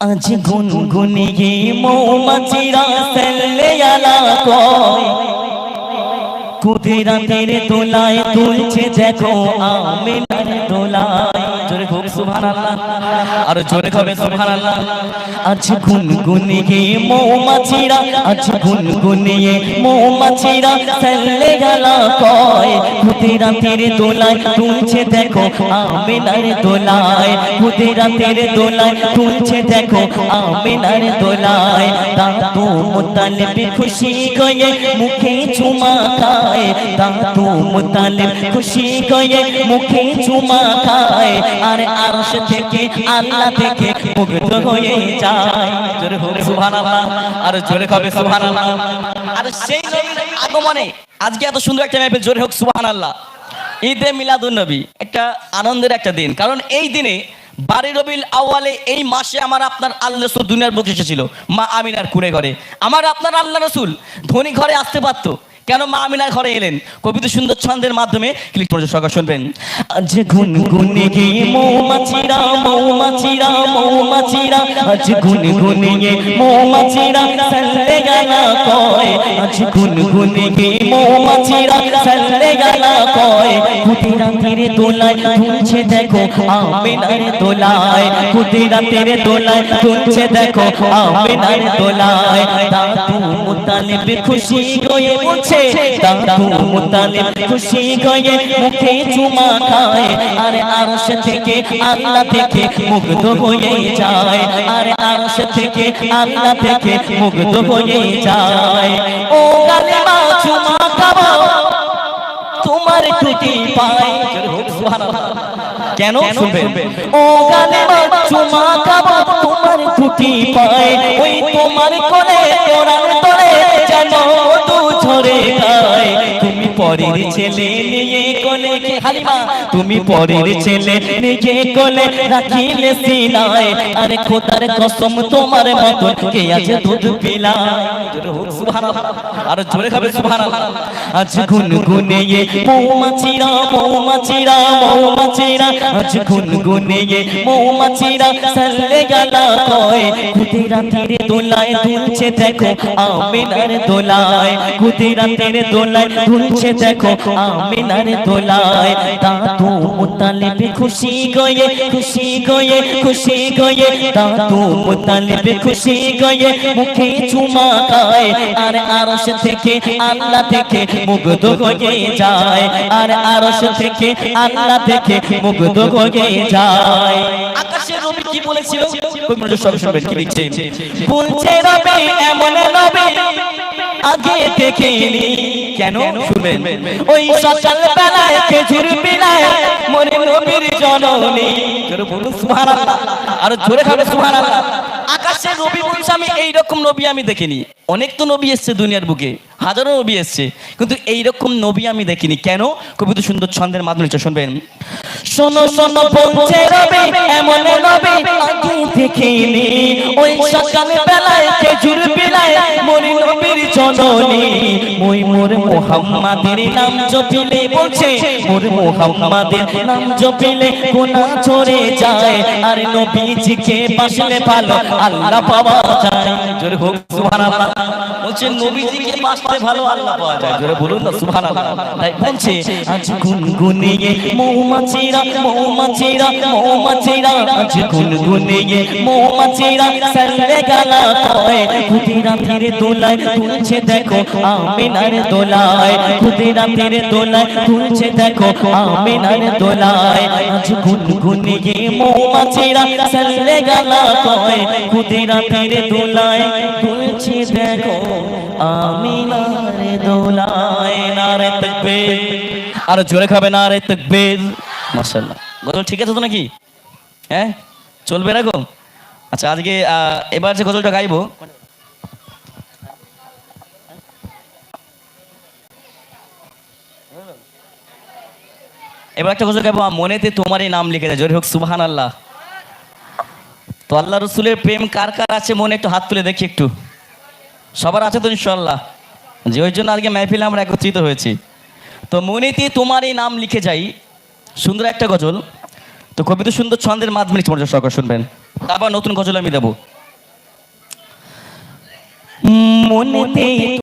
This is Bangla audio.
আজ গুনগুনিয়ে মৌমাছিরা সেলে আলা কয়। কুদিরাতের দোলায় তুলছে দেখো আমিনার দোলায় খুব সুবহানাল্লাহ। আর জোরে হবে সুবহানাল্লাহ? আজ গুনগুনিয়ে মৌমাছিরা, আজ গুনগুনিয়ে মৌমাছিরা সেলে আলা কয়। কুদিরাতের দোলায় তুলছে দেখো আমিনার দোলায়। কুদিরাতের দোলায় তুলছে দেখো আমিনার দোলায়। দাদু মুতালিব খুশি গয়ে মুখে চুমা খায়। দাদু মুতালিব খুশি গয়ে মুখে চুমা খায়। আর আরশ থেকে আল্লাহ থেকে মুগ্ধ হয়ে যায়। জোরে সুবহানাল্লাহ। আর জোরে সুবহানাল্লাহ? আর সেই নবীর আগমনে, আজকে এত সুন্দর একটা জোরে হোক, সুবহানাল্লাহ। ঈদে মিলাদুন নবী, একটা আনন্দের একটা দিন। কারণ এই দিনে বারি রবিল আওয়ালে এই মাসে আমার আপনার আল্লাহ রসুল দুনিয়ার বুকে এসেছিল। মা আমিনার কুড়ে ঘরে। আমার আপনার আল্লাহ রসুল ধনী ঘরে আসতে পারতো। কেন মা আমিনার ঘরে এলেন? কবিতা সুন্দর ছন্দের মাধ্যমে ক্লিক করে সকাল শুনবেন। আজ গুন গুনে গে মৌমাছিরা মৌমাছিরা মৌমাছিরা। আজ গুন গুনে গে মৌমাছিরা সাল্লে গানা কয় আজ গুন গুনে গে মৌমাছিরা সাল্লে গানা কয় কুতিরা তেরে দোলায় তুলছে দেখো আমিনার দোলায়। কুতিরা তেরে দোলায় তুলছে দেখো আমিনার দোলায়। দাদু মুতালিব খুশি হয়ে মুতালিব খুশি হয়ে মুখে চুমা খায়। আরে আরশ থেকে আল্লাহ থেকে মুগ্ধ হয়ে যায়। আরে আরশ থেকে আল্লাহ থেকে মুগ্ধ হয়ে যায়। ও চুমা খাব তোমার টুটি পায়। কেন ও চুমা খাব তোমার টুটি পায়। ওই তোমার কোলে, কোরআন তোরে যেন ঝরে গায় তুমি পরের ছেলে নিয়ে কোলে হালিমা তুমি পরের ছেলে নিয়ে কোলে রাখিলে সিনায়। আরে খোদার কসম তোমার মতো কে আছে দুধ পিলায়? আর জোরে খাবে সুবহানাল্লাহ। আজ গুন গুনে এ মৌমাছিরা মৌমাছিরা মৌমাছিরা। আজ গুন গুনে এ মৌমাছিরা সাল্লে গালা কয়। কুতিরা তীরে দোলায় দুলছে দেখো আমিনার দোলায়। কুতিরা তীরে দোলায় দুলছে দেখো আমিনার দোলায়। দাদু মুতালিব খুশি গয়ে খুশি গয়ে খুশি গয়ে দাদু মুতালিব খুশি গয়ে মুখে চুমা খায় আর আরশ থেকে আল্লাহ থেকে মুগ্ধ হয়ে যায় আর আরশ থেকে আল্লাহ থেকে মুগ্ধ হয়ে যায়। আকাশের রবি কি বলেছিল? খুব মনোযোগ সব শুনবেন কি লিখছে? বলছে রবি এমন নবী আগে দেখিনি। কেন শুনবেন? ওই সকাল বেলায় খেজুর বিলায় মনে নবীর জননী। জোরে বলুন সুবহানাল্লাহ। আর জোরে খাবে সুবহানাল্লাহ। আকাশের নবী বলছে আমি এইরকম নবী আমি দেখিনি। অনেক তো নবী এসছে দুনিয়ার বুকে হাজারো নবী এসছে। কিন্তু এইরকম নবী আমি দেখিনি। কেন? কবিতা সুন্দর ছন্দের মাধ্যমে শুনবেন। শোনো শোনো বলছে রবি এমন নবী আগে দেখিনি। ওই সকাল বেলায় খেজুর বিলায় মরি নবীর জননী মই মোর মোহাম্মদের নাম জপিলে বলছে, মোর মোহাম্মদের নাম জপিলে গুনাহ চড়ে যায়। আর নবীজিকে বাসলে ভালো, আল্লাহ পাওয়া যায়। জোরে হোক সুবহানাল্লাহ। বলছে নবীজিকে বাসলে ভালো আল্লাহ পাওয়া যায়। জোরে বলুন না, সুবহানাল্লাহ। তাই বলছে, আজ গুনগুনিয়ে মৌমাছিরা মৌমাছিরা মৌমাছিরা, আজ গুনগুনিয়ে মৌমাছিরা সাল্লে গালা কয় কুতিরা ফিরে দোলায় তুলছে দেখো আমিনার দোলায় কুতিরা ফিরে দোলায় তুলছে দেখো আমিনার দোলায়। আজ গুনগুনিয়ে মৌমাছিরা সাল্লে গালা কয় কুতিরা ফিরে দোলায় তুলছে দেখো আর জোরে খাবে না রে তাকবীর। মাশাআল্লাহ। গজল ঠিক আছে তো নাকি? হ্যাঁ? চলবে এরকম আচ্ছা আজকে এবার যে গজলটা গাইবো। এবার একটা গজল গাইবো মনেতে তোমারই নাম লিখে দেয়। জোরে হোক সুবহান আল্লাহ তো আল্লাহ রসুলের প্রেম কার কার আছে, মনে একটু হাত তুলে দেখি একটু। সবার আছে তো ইনশাল্লাহ যে ওই জন্য আজকে মেহফিলে আমরা একত্রিত হয়েছি। তো মনিতি তোমার এই নাম লিখে যাই। সুন্দর একটা গজল। তো কবিতা সুন্দর ছন্দের মাধ্যমে তোমার সরকার শুনবেন। তারপর নতুন গজল আমি দেবো। মনেতে